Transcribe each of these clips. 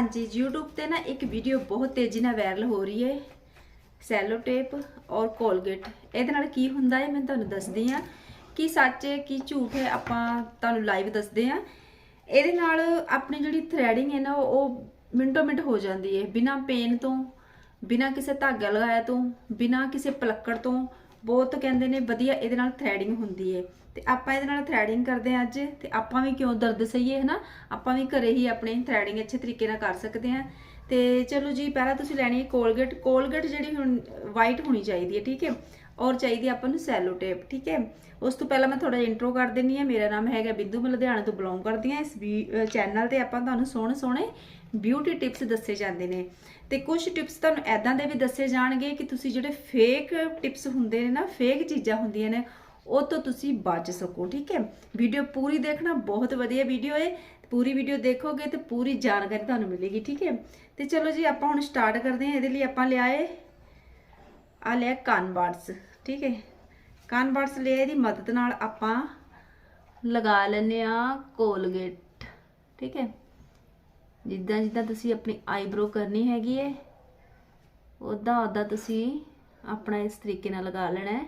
ਹਾਂਜੀ, YouTube ਤੇ ਨਾ ਇੱਕ ਵੀਡੀਓ ਬਹੁਤ ਤੇਜ਼ੀ ਨਾਲ ਵਾਇਰਲ ਹੋ ਰਹੀ ਹੈ। ਸੈਲੋ ਟੇਪ ਔਰ ਕੋਲਗੇਟ ਇਹਦੇ ਨਾਲ ਕੀ ਹੁੰਦਾ ਹੈ, ਮੈਂ ਤੁਹਾਨੂੰ ਦੱਸਦੀ ਆ ਕੀ ਸੱਚ ਹੈ ਕੀ ਝੂਠ ਹੈ, ਆਪਾਂ ਤੁਹਾਨੂੰ ਲਾਈਵ ਦੱਸਦੇ ਆ ਇਹਦੇ ਨਾਲ ਆਪਣੀ ਜਿਹੜੀ ਥ੍ਰੈਡਿੰਗ ਹੈ ਨਾ, ਉਹ ਮਿੰਟੋ ਮਿੰਟ ਹੋ ਜਾਂਦੀ ਹੈ। ਬਿਨਾ ਪੇਨ ਤੋਂ, ਬਿਨਾ ਕਿਸੇ ਧਾਗਾ ਲਗਾਇਆ ਤੋਂ, ਬਿਨਾ ਕਿਸੇ ਪਲੱਕੜ ਤੋਂ ਬਹੁਤ ਕਹਿੰਦੇ ਨੇ ਵਧੀਆ ਇਹਦੇ ਨਾਲ ਥ੍ਰੈਡਿੰਗ ਹੁੰਦੀ ਹੈ ਤੇ ਆਪਾਂ ਇਹਦੇ ਨਾਲ ਥ੍ਰੈਡਿੰਗ ਕਰਦੇ ਹਾਂ ਅੱਜ, ਤੇ ਆਪਾਂ ਵੀ ਕਿਉਂ ਦਰਦ ਸਹੀਏ, ਹਨਾ? ਆਪਾਂ ਵੀ ਘਰੇ ਹੀ ਆਪਣੇ ਥ੍ਰੈਡਿੰਗ ਅੱਛੇ ਤਰੀਕੇ ਨਾਲ ਕਰ ਸਕਦੇ ਹਾਂ ਤੇ ਚਲੋ ਜੀ, ਪਹਿਲਾਂ ਤੁਸੀਂ ਲੈਣੀ ਹੈ ਕੋਲਗੇਟ ਕੋਲਗੇਟ ਜਿਹੜੀ ਹੁਣ ਵਾਈਟ ਹੋਣੀ ਚਾਹੀਦੀ ਹੈ, ਠੀਕ ਹੈ? ਔਰ ਚਾਹੀਦੀ ਆਪਾਂ ਨੂੰ ਸੈਲੋ ਟੇਪ ਠੀਕ ਹੈ? ਉਸ ਤੋਂ ਪਹਿਲਾਂ ਮੈਂ ਥੋੜਾ ਇੰਟਰੋ ਕਰ ਦਿੰਨੀ ਆ ਮੇਰਾ ਨਾਮ ਹੈਗਾ ਬਿੰਦੂ, ਮੈਂ ਲੁਧਿਆਣਾ ਤੋਂ ਬਿਲੋਂਗ ਕਰਦੀ ਆ ਇਸ ਚੈਨਲ ਤੇ ਆਪਾਂ ਤੁਹਾਨੂੰ ਸੋਹਣੇ ਸੋਹਣੇ ਬਿਊਟੀ ਟਿਪਸ ਦੱਸੇ ਜਾਂਦੇ ਨੇ। ਤੇ ਕੁਝ ਟਿਪਸ ਤੁਹਾਨੂੰ ਐਦਾਂ ਦੇ ਵੀ ਦੱਸੇ ਜਾਣਗੇ ਕਿ ਤੁਸੀਂ ਜਿਹੜੇ ਫੇਕ ਟਿਪਸ ਹੁੰਦੇ ਨੇ ਨਾ ਫੇਕ ਚੀਜ਼ਾਂ ਹੁੰਦੀਆਂ ਨੇ, ਉਹ ਤੋਂ ਤੁਸੀਂ ਬਚ ਸਕੋ, ਠੀਕ ਹੈ? ਵੀਡੀਓ ਪੂਰੀ ਦੇਖਣਾ ਬਹੁਤ ਵਧੀਆ ਵੀਡੀਓ ਹੈ ਪੂਰੀ ਵੀਡੀਓ ਦੇਖੋਗੇ ਤੇ ਪੂਰੀ ਜਾਣਕਾਰੀ ਤੁਹਾਨੂੰ ਮਿਲੇਗੀ, ਠੀਕ ਹੈ? ਤੇ ਚਲੋ ਜੀ, ਆਪਾਂ ਹੁਣ ਸਟਾਰਟ ਕਰਦੇ ਹਾਂ। ਇਹਦੇ ਲਈ ਆਪਾਂ ਲਿਆਏ ਆ ਲਿਆ ਕਨਵਰਟਸ ਠੀਕ ਹੈ? ਕਨਵਰਟਸ ਲਿਆ ਇਹਦੀ ਮਦਦ ਨਾਲ ਆਪਾਂ ਲਗਾ ਲੈਨੇ ਆ ਕੋਲਗੇਟ ਠੀਕ ਹੈ? ਜਿੱਦਾਂ ਜਿੱਦਾਂ ਤੁਸੀਂ ਆਪਣੀ ਆਈਬ੍ਰੋ ਕਰਨੀ ਹੈਗੀ ਹੈ ਉਦਾਂ ਉਦਾਂ ਤੁਸੀਂ ਆਪਣਾ ਇਸ ਤਰੀਕੇ ਨਾਲ ਲਗਾ ਲੈਣਾ ਹੈ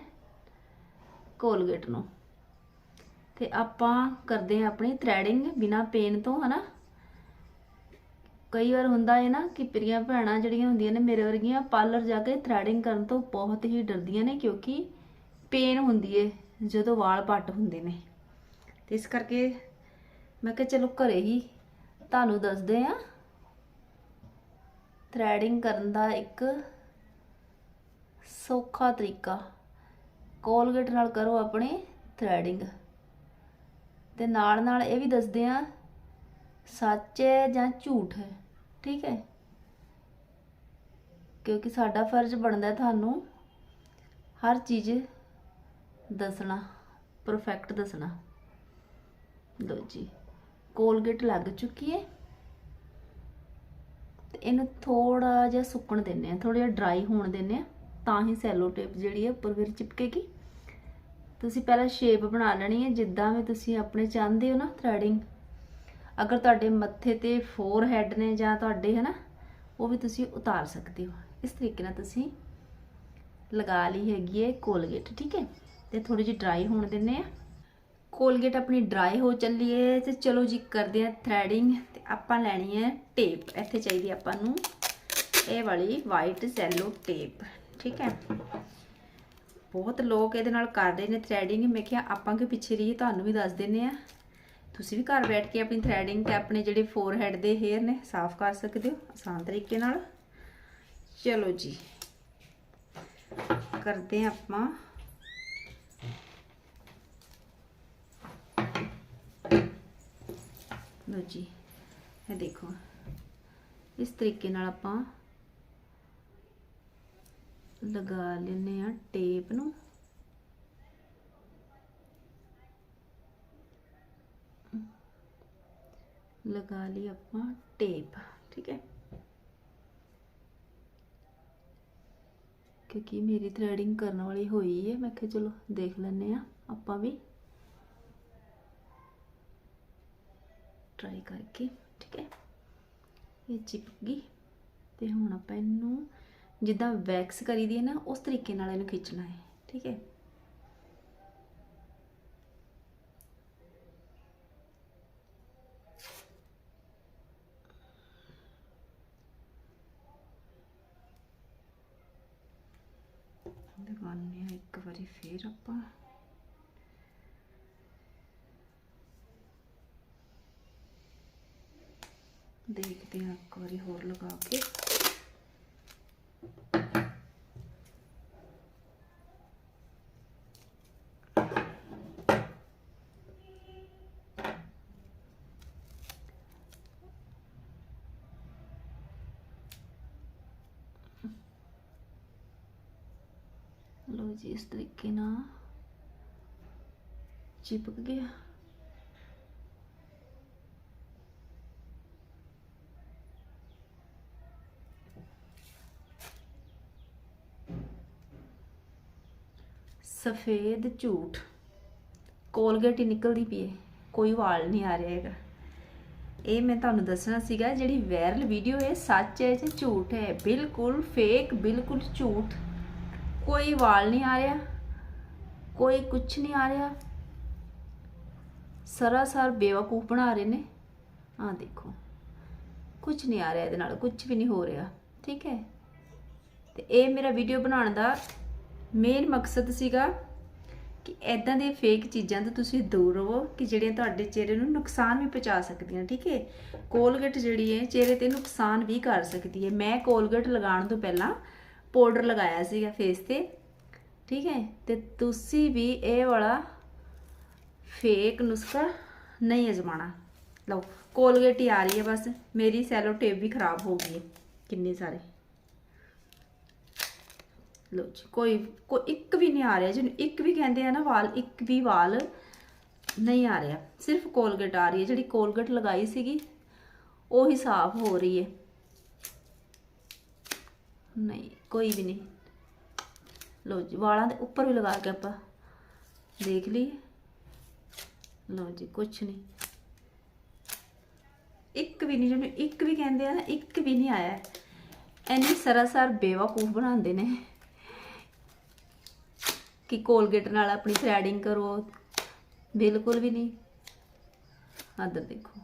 ਕੋਲਗੇਟ ਨੂੰ। ਤੇ ਆਪਾਂ ਕਰਦੇ ਹਾਂ ਆਪਣੀ ਥ੍ਰੈਡਿੰਗ ਬਿਨਾ ਪੇਨ ਤੋਂ, ਹਨਾ? ਕਈ ਵਾਰ ਹੁੰਦਾ ਹੈ ਨਾ ਕਿ ਪ੍ਰੀਆਂ ਭੈਣਾਂ ਜਿਹੜੀਆਂ ਹੁੰਦੀਆਂ ਨੇ ਮੇਰੇ ਵਰਗੀਆਂ ਪਾਰਲਰ ਜਾ ਕੇ ਥ੍ਰੈਡਿੰਗ ਕਰਨ ਤੋਂ ਬਹੁਤ ਹੀ ਡਰਦੀਆਂ ਨੇ ਕਿਉਂਕਿ ਪੇਨ ਹੁੰਦੀ ਹੈ ਜਦੋਂ ਵਾਲ ਪੱਟ ਹੁੰਦੇ ਨੇ। ਤੇ ਇਸ ਕਰਕੇ ਮੈਂ ਕਿਹਾ ਚਲੋ ਘਰੇ ਹੀ ਤੁਹਾਨੂੰ ਦੱਸਦੇ ਆ ਥ੍ਰੈਡਿੰਗ ਕਰਨ ਦਾ ਇੱਕ ਸੌਖਾ ਤਰੀਕਾ। ਕੋਲਗੇਟ ਨਾਲ ਕਰੋ ਆਪਣੇ ਥ੍ਰੈਡਿੰਗ ਤੇ ਨਾਲ ਨਾਲ ਇਹ ਵੀ ਦੱਸਦੇ ਆ ਸੱਚ ਹੈ ਜਾਂ ਝੂਠ ਹੈ? ਠੀਕ ਹੈ? ਕਿਉਂਕਿ ਸਾਡਾ ਫਰਜ਼ ਬਣਦਾ ਤੁਹਾਨੂੰ ਹਰ ਚੀਜ਼ ਦੱਸਣਾ ਪਰਫੈਕਟ ਦੱਸਣਾ। ਲੋ ਜੀ, ਕੋਲਗੇਟ ਲੱਗ ਚੁੱਕੀ ਹੈ। ਤੇ ਇਹਨੂੰ ਥੋੜਾ ਜਿਹਾ ਸੁੱਕਣ ਦਿੰਨੇ ਆ ਥੋੜਾ ਜਿਹਾ ਡਰਾਈ ਹੋਣ ਦਿੰਨੇ ਆ ਤਾਂ ਹੀ ਸੈਲੋ ਟੇਪ ਜਿਹੜੀ ਹੈ ਉੱਪਰ ਫਿਰ ਚਿਪਕੇਗੀ। ਤੁਸੀਂ ਪਹਿਲਾਂ ਸ਼ੇਪ ਬਣਾ ਲੈਣੀ ਹੈ, ਜਿੱਦਾਂ ਵੀ ਤੁਸੀਂ ਆਪਣੇ ਚਾਹੁੰਦੇ ਹੋ ਨਾ ਥ੍ਰੈਡਿੰਗ ਅਗਰ ਤੁਹਾਡੇ ਮੱਥੇ ਤੇ ਫੋਰ ਹੈਡ ਨੇ ਜਾਂ ਤੁਹਾਡੇ, ਹਨਾ, ਉਹ ਵੀ ਤੁਸੀਂ ਉਤਾਰ ਸਕਦੇ ਹੋ। ਇਸ ਤਰੀਕੇ ਨਾਲ ਤੁਸੀਂ ਲਗਾ ਲਈ ਹੈਗੀ ਹੈ ਕੋਲਗੇਟ, ਠੀਕ ਹੈ? ਤੇ ਥੋੜੀ ਜਿਹੀ ਡਰਾਈ ਹੋਣ ਦਿੰਨੇ ਆ ਕੋਲਗੇਟ ਆਪਣੀ ਡਰਾਈ ਹੋ ਚੱਲੀ ਹੈ ਤੇ ਚਲੋ ਜੀ ਕਰਦੇ ਆ ਥ੍ਰੈਡਿੰਗ ਤੇ ਆਪਾਂ ਲੈਣੀ ਹੈ ਟੇਪ ਇੱਥੇ ਚਾਹੀਦੀ ਆਪਾਂ ਨੂੰ ਇਹ ਵਾਲੀ ਵਾਈਟ ਸੈਲੋ ਟੇਪ ਠੀਕ ਹੈ? ਬਹੁਤ ਲੋਕ ਇਹਦੇ ਨਾਲ ਕਰ ਰਹੇ ਨੇ ਥ੍ਰੈਡਿੰਗ ਮੈਂ ਕਿਹਾ ਆਪਾਂ ਕਿ ਪਿੱਛੇ ਰਹੀ ਤੁਹਾਨੂੰ ਵੀ ਦੱਸ ਦਿੰਨੇ ਆ ਤੁਸੀਂ ਵੀ ਘਰ ਬੈਠ ਕੇ ਆਪਣੀ ਥ੍ਰੈਡਿੰਗ ਤੇ ਆਪਣੇ ਜਿਹੜੇ ਫੋਰਹੈਡ ਦੇ ਹੇਅਰ ਨੇ, ਸਾਫ਼ ਕਰ ਸਕਦੇ ਹੋ ਆਸਾਨ ਤਰੀਕੇ ਨਾਲ। ਚਲੋ ਜੀ, ਕਰਦੇ ਹਾਂ ਆਪਾਂ। ਲੋ ਜੀ, ਇਹ ਦੇਖੋ। ਇਸ ਤਰੀਕੇ ਨਾਲ ਆਪਾਂ ਲਗਾ ਲੈਨੇ ਆ ਟੇਪ ਨੂੰ। ਲਗਾ ਲਈ ਆਪਾਂ ਟੇਪ ਠੀਕ ਹੈ? ਕਿਉਂਕਿ ਮੇਰੀ ਥ੍ਰੈਡਿੰਗ ਕਰਨ ਵਾਲੀ ਹੋਈ ਹੈ, ਮੈਂ ਕਿਹਾ ਚਲੋ ਦੇਖ ਲੈਂਦੇ ਆ ਆਪਾਂ ਵੀ ਟਰਾਈ ਕਰਕੇ, ਠੀਕ ਹੈ? ਇਹ ਚਿਪਕ ਗਈ ਤੇ ਹੁਣ ਆਪਾਂ ਇਹਨੂੰ ਜਿੱਦਾਂ ਵੈਕਸ ਕਰੀਦੀ ਹੈ ਨਾ, ਉਸ ਤਰੀਕੇ ਨਾਲ ਇਹਨੂੰ ਖਿੱਚਣਾ ਹੈ, ਠੀਕ ਹੈ ਲਗਾਉਂਦੇ ਹਾਂ ਇੱਕ ਵਾਰੀ ਫੇਰ ਆਪਾਂ ਦੇਖਦੇ ਹਾਂ ਇੱਕ ਵਾਰੀ ਹੋਰ ਲਗਾ ਕੇ ਲੋ ਜੀ ਇਸ ਤਰੀਕੇ ਨਾਲ ਚਿਪਕ ਗਿਆ। ਸਫੇਦ ਝੂਠ। ਕੋਲਗੇਟ ਹੀ ਨਿਕਲਦੀ ਪਈ ਹੈ ਕੋਈ ਵਾਲ ਨਹੀਂ ਆ ਰਿਹਾ ਹੈਗਾ। ਇਹ ਮੈਂ ਤੁਹਾਨੂੰ ਦੱਸਣਾ ਸੀਗਾ, ਜਿਹੜੀ ਵਾਇਰਲ ਵੀਡੀਓ ਹੈ, ਸੱਚ ਹੈ ਜਾਂ ਝੂਠ ਹੈ? ਬਿਲਕੁਲ ਫੇਕ ਬਿਲਕੁਲ ਝੂਠ। ਕੋਈ ਵਾਲ ਨਹੀਂ ਆ ਰਿਹਾ, ਕੋਈ ਕੁਝ ਨਹੀਂ ਆ ਰਿਹਾ। ਸਰਾਸਰ ਬੇਵਕੂਫ ਬਣਾ ਰਹੇ ਨੇ। ਆ ਦੇਖੋ ਕੁਝ ਨਹੀਂ ਆ ਰਿਹਾ ਇਹਦੇ ਨਾਲ ਕੁਝ ਵੀ ਨਹੀਂ ਹੋ ਰਿਹਾ, ਠੀਕ ਹੈ। ਤੇ ਇਹ ਮੇਰਾ ਵੀਡੀਓ ਬਣਾਉਣ ਦਾ ਮੇਨ ਮਕਸਦ ਸੀਗਾ ਕਿ ਐਦਾਂ ਦੇ ਫੇਕ ਚੀਜ਼ਾਂ ਤੋਂ ਤੁਸੀਂ ਦੂਰ ਰਹੋ ਕਿ ਜਿਹੜੀਆਂ ਤੁਹਾਡੇ ਚਿਹਰੇ ਨੂੰ ਨੁਕਸਾਨ ਵੀ ਪਹੁੰਚਾ ਸਕਦੀਆਂ, ਠੀਕ ਹੈ। ਕੋਲਗੇਟ ਜਿਹੜੀ ਹੈ, ਚਿਹਰੇ ਤੇ ਨੁਕਸਾਨ ਵੀ ਕਰ ਸਕਦੀ ਹੈ। ਮੈਂ ਕੋਲਗੇਟ ਲਗਾਉਣ ਤੋਂ ਪਹਿਲਾਂ ਪਾਊਡਰ ਲਗਾਇਆ ਸੀਗਾ ਫੇਸ ਤੇ, ਠੀਕ ਹੈ? ਤੇ ਤੁਸੀਂ ਵੀ ਇਹ ਵਾਲਾ ਫੇਕ ਨੁਸਖਾ ਨਹੀਂ ਅਜਮਾਣਾ ਲਓ ਕੋਲਗੇਟ ਹੀ ਆ ਰਹੀ ਹੈ ਬਸ, ਮੇਰੀ ਸੈਲੋ ਟੇਪ ਵੀ ਖਰਾਬ ਹੋ ਗਈ ਹੈ, ਕਿੰਨੇ ਸਾਰੇ। ਲਓ ਜੀ, ਕੋਈ ਕੋਈ ਇੱਕ ਵੀ ਨਹੀਂ ਆ ਰਿਹਾ, ਜਿਹਨੂੰ ਇੱਕ ਵੀ ਕਹਿੰਦੇ ਆ ਨਾ ਵਾਲ, ਇੱਕ ਵੀ ਵਾਲ ਨਹੀਂ ਆ ਰਿਹਾ। ਸਿਰਫ ਕੋਲਗੇਟ ਆ ਰਹੀ ਹੈ, ਜਿਹੜੀ ਕੋਲਗੇਟ ਲਗਾਈ ਸੀਗੀ, ਉਹ ਹੀ ਸਾਫ਼ ਹੋ ਰਹੀ ਹੈ। ਨਹੀਂ, ਕੋਈ ਵੀ ਨਹੀਂ। ਲਓ ਜੀ, ਵਾਲਾਂ ਦੇ ਉੱਪਰ ਵੀ ਲਗਾ ਕੇ ਆਪਾਂ ਦੇਖ ਲਈਏ। ਲਓ ਜੀ, ਕੁਛ ਨਹੀਂ। ਇੱਕ ਵੀ ਨਹੀਂ, ਜਿਹਨੂੰ ਇੱਕ ਵੀ ਕਹਿੰਦੇ ਆ ਨਾ, ਇੱਕ ਵੀ ਨਹੀਂ ਆਇਆ। ਐਨੀ ਸਰਾਸਰ ਬੇਵਕੂਫ ਬਣਾਉਂਦੇ ਨੇ ਕਿ ਕੋਲਗੇਟ ਨਾਲ ਆਪਣੀ ਥ੍ਰੈਡਿੰਗ ਕਰੋ। ਬਿਲਕੁਲ ਵੀ ਨਹੀਂ। ਆਦਰ ਦੇਖੋ।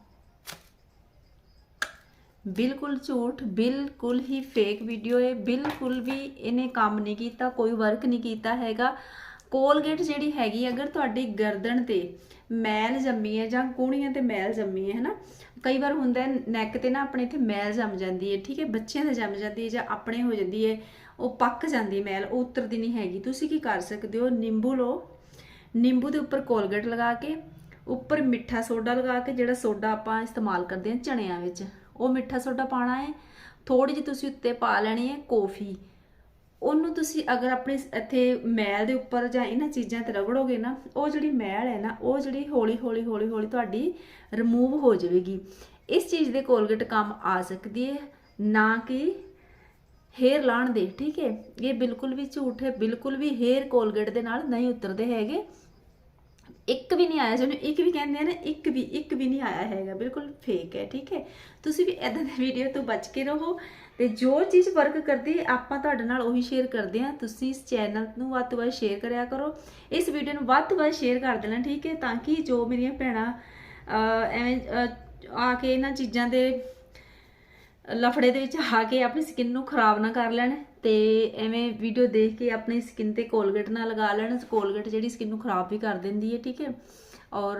ਬਿਲਕੁਲ ਝੂਠ, ਬਿਲਕੁਲ ਹੀ ਫੇਕ ਵੀਡੀਓ ਹੈ ਬਿਲਕੁਲ ਵੀ ਇਹਨੇ ਕੰਮ ਨਹੀਂ ਕੀਤਾ, ਕੋਈ ਵਰਕ ਨਹੀਂ ਕੀਤਾ ਹੈਗਾ। ਕੋਲਗੇਟ ਜਿਹੜੀ ਹੈਗੀ, ਅਗਰ ਤੁਹਾਡੀ ਗਰਦਨ ਤੇ ਮੈਲ ਜੰਮੀ ਹੈ ਜਾਂ ਕੂਣੀਆਂ ਤੇ ਮੈਲ ਜੰਮੀ ਹੈ, ਹਨਾ? ਕਈ ਵਾਰ ਹੁੰਦਾ ਹੈ ਨੈਕ ਤੇ ਨਾ ਆਪਣੇ ਇੱਥੇ ਮੈਲ ਜੰਮ ਜਾਂਦੀ ਹੈ, ਠੀਕ ਹੈ? ਬੱਚਿਆਂ ਦੇ ਜੰਮ ਜਾਂਦੀ ਹੈ ਜਾਂ ਆਪਣੇ ਹੋ ਜਾਂਦੀ ਹੈ, ਉਹ ਪੱਕ ਜਾਂਦੀ ਮੈਲ, ਉਹ ਉਤਰਦੀ ਨਹੀਂ ਹੈਗੀ। ਤੁਸੀਂ ਕੀ ਕਰ ਸਕਦੇ ਹੋ? ਨਿੰਬੂ ਲਓ। ਨਿੰਬੂ ਦੇ ਉੱਪਰ ਕੋਲਗੇਟ ਲਗਾ ਕੇ, ਉੱਪਰ ਮਿੱਠਾ ਸੋਡਾ ਲਗਾ ਕੇ, ਜਿਹੜਾ ਸੋਡਾ ਆਪਾਂ ਇਸਤੇਮਾਲ ਕਰਦੇ ਹਾਂ ਚਣਿਆਂ ਵਿੱਚ। ਉਹ ਮਿੱਠਾ ਸੋਡਾ ਪਾਣਾ ਹੈ। ਥੋੜੀ ਜਿਹੀ ਤੁਸੀਂ ਉੱਤੇ ਪਾ ਲੈਣੀ ਹੈ ਕੌਫੀ। ਉਹਨੂੰ ਤੁਸੀਂ ਅਗਰ ਆਪਣੇ ਇੱਥੇ ਮੈਲ ਦੇ ਉੱਪਰ ਜਾਂ ਇਹਨਾਂ ਚੀਜ਼ਾਂ ਤੇ ਰਗੜੋਗੇ ਨਾ, ਉਹ ਜਿਹੜੀ ਮੈਲ ਹੈ ਨਾ, ਉਹ ਜਿਹੜੀ ਹੌਲੀ ਹੌਲੀ ਹੌਲੀ ਹੌਲੀ ਤੁਹਾਡੀ ਰਿਮੂਵ ਹੋ ਜਾਵੇਗੀ। ਇਸ ਚੀਜ਼ ਦੇ ਕੋਲਗੇਟ ਕੰਮ ਆ ਸਕਦੀ ਹੈ, ਨਾ ਕਿ ਹੇਅਰ ਲਾਣ ਦੇ, ਠੀਕ ਹੈ? ਇਹ ਬਿਲਕੁਲ ਵੀ ਝੂਠ ਹੈ, ਬਿਲਕੁਲ ਵੀ ਹੇਅਰ ਕੋਲਗੇਟ ਦੇ ਨਾਲ ਨਹੀਂ ਉਤਰਦੇ ਹੈਗੇ। ਇੱਕ ਵੀ ਨਹੀਂ ਆਇਆ, ਜਿਹਨੂੰ ਇੱਕ ਵੀ ਕਹਿੰਦੇ ਆ ਨਾ, ਇੱਕ ਵੀ ਇੱਕ ਵੀ ਨਹੀਂ ਆਇਆ ਹੈਗਾ, ਬਿਲਕੁਲ ਫੇਕ ਹੈ, ਠੀਕ ਹੈ? ਤੁਸੀਂ ਵੀ ਇਦਾਂ ਦੇ ਵੀਡੀਓ ਤੋਂ ਬਚ ਕੇ ਰਹੋ ਤੇ ਜੋ ਚੀਜ਼ ਵਰਕ ਕਰਦੀ ਆਪਾਂ ਤੁਹਾਡੇ ਨਾਲ ਉਹੀ ਸ਼ੇਅਰ ਕਰਦੇ ਹਾਂ। ਤੁਸੀਂ ਇਸ ਚੈਨਲ ਨੂੰ ਵੱਧ ਤੋਂ ਵੱਧ ਸ਼ੇਅਰ ਕਰਿਆ ਕਰੋ। ਇਸ ਵੀਡੀਓ ਨੂੰ ਵੱਧ ਤੋਂ ਵੱਧ ਸ਼ੇਅਰ ਕਰ ਦੇਣਾ, ਠੀਕ ਹੈ? ਤਾਂ ਕਿ ਜੋ ਮੇਰੀਆਂ ਭੈਣਾਂ ਐਵੇਂ ਆ ਕੇ ਇਹਨਾਂ ਚੀਜ਼ਾਂ ਦੇ ਲਫੜੇ ਦੇ ਵਿੱਚ ਆ ਕੇ ਆਪਣੀ ਸਕਿਨ ਨੂੰ ਖਰਾਬ ਨਾ ਕਰ ਲੈਣ। ਤੇ ਐਵੇਂ ਵੀਡੀਓ ਦੇਖ ਕੇ ਆਪਣੀ ਸਕਿਨ ਤੇ ਕੋਲਗੇਟ ਨਾ ਲਗਾ ਲੈਣ, ਕੋਲਗੇਟ ਜਿਹੜੀ ਸਕਿਨ ਨੂੰ ਖਰਾਬ ਵੀ ਕਰ ਦਿੰਦੀ ਹੈ, ਠੀਕ ਹੈ। ਔਰ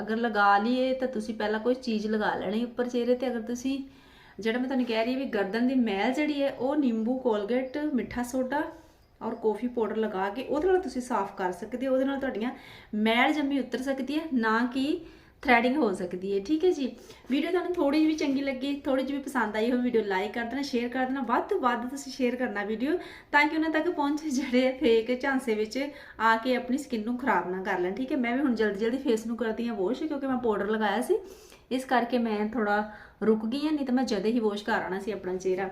ਅਗਰ ਲਗਾ ਲਈਏ ਤਾਂ ਤੁਸੀਂ ਪਹਿਲਾਂ ਕੋਈ ਚੀਜ਼ ਲਗਾ ਲੈਣੀ ਉੱਪਰ ਚਿਹਰੇ ਤੇ। ਅਗਰ ਤੁਸੀਂ, ਜਿਹੜਾ ਮੈਂ ਤੁਹਾਨੂੰ ਕਹਿ ਰਹੀ ਵੀ ਗਰਦਨ ਦੀ ਮੈਲ ਜਿਹੜੀ ਹੈ, ਉਹ ਨਿੰਬੂ, ਕੋਲਗੇਟ, ਮਿੱਠਾ ਸੋਡਾ ਔਰ ਕਾਫੀ ਪਾਊਡਰ ਲਗਾ ਕੇ ਉਹਦੇ ਨਾਲ ਤੁਸੀਂ ਸਾਫ਼ ਕਰ ਸਕਦੇ ਹੋ। ਉਹਦੇ ਨਾਲ ਤੁਹਾਡੀਆਂ ਮੈਲ ਜੰਮੀ ਉਤਰ ਸਕਦੀ ਹੈ, ਨਾ ਕਿ ਥ੍ਰੈਡਿੰਗ ਹੋ ਸਕਦੀ ਹੈ, ਠੀਕ ਹੈ ਜੀ। ਵੀਡੀਓ ਤੁਹਾਨੂੰ ਥੋੜੀ ਜਿਹੀ ਵੀ ਚੰਗੀ ਲੱਗੀ ਥੋੜੀ ਜਿਹੀ ਵੀ ਪਸੰਦ ਆਈ ਹੋ ਵੀਡੀਓ ਲਾਈਕ ਕਰ ਦੇਣਾ ਸ਼ੇਅਰ ਕਰ ਦੇਣਾ, ਵੱਧ ਤੋਂ ਵੱਧ ਤੁਸੀਂ ਸ਼ੇਅਰ ਕਰਨਾ ਵੀਡੀਓ ਤਾਂ ਕਿ ਉਹਨਾਂ ਤੱਕ ਪਹੁੰਚ ਜਿਹੜੇ ਫੇਕ ਝਾਂਸੇ ਵਿੱਚ ਆ ਕੇ ਆਪਣੀ ਸਕਿਨ ਨੂੰ ਖਰਾਬ ਨਾ ਕਰ ਲੈਣ, ਠੀਕ ਹੈ। ਮੈਂ ਵੀ ਹੁਣ ਜਲਦੀ ਜਲਦੀ ਫੇਸ ਨੂੰ ਕਰਦੀ ਹਾਂ ਵਾਸ਼ ਕਿਉਂਕਿ ਮੈਂ ਪਾਊਡਰ ਲਗਾਇਆ ਸੀ। ਇਸ ਕਰਕੇ ਮੈਂ ਥੋੜਾ ਰੁਕ ਗਈ ਹਾਂ, ਨਹੀਂ ਤਾਂ ਮੈਂ ਜਦੇ ਹੀ ਵਾਸ਼ ਕਰ ਆਣਾ ਸੀ ਆਪਣਾ ਚਿਹਰਾ।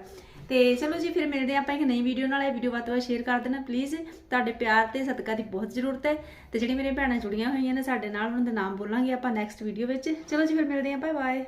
ਤੇ ਚਲੋ ਜੀ, ਫਿਰ ਮਿਲਦੇ ਹਾਂ ਆਪਾਂ ਇੱਕ ਨਈ ਵੀਡੀਓ ਨਾਲ। ਇਹ ਵੀਡੀਓ ਵੱਧ ਤੋਂ ਵੱਧ ਸ਼ੇਅਰ ਕਰ ਦੇਣਾ। ਪਲੀਜ਼ ਤੁਹਾਡੇ ਪਿਆਰ ਤੇ ਸਦਕਾ ਦੀ ਬਹੁਤ ਜ਼ਰੂਰਤ ਹੈ। ਤੇ ਜਿਹੜੀ ਮੇਰੇ ਭੈਣਾਂ ਜੁੜੀਆਂ ਹੋਈਆਂ ਨੇ ਸਾਡੇ ਨਾਲ, ਉਹਨਾਂ ਦਾ ਨਾਮ ਬੋਲਾਂਗੇ ਆਪਾਂ ਨੈਕਸਟ ਵੀਡੀਓ ਵਿੱਚ। ਚਲੋ ਜੀ, ਫਿਰ ਮਿਲਦੇ ਹਾਂ ਬਾਏ ਬਾਏ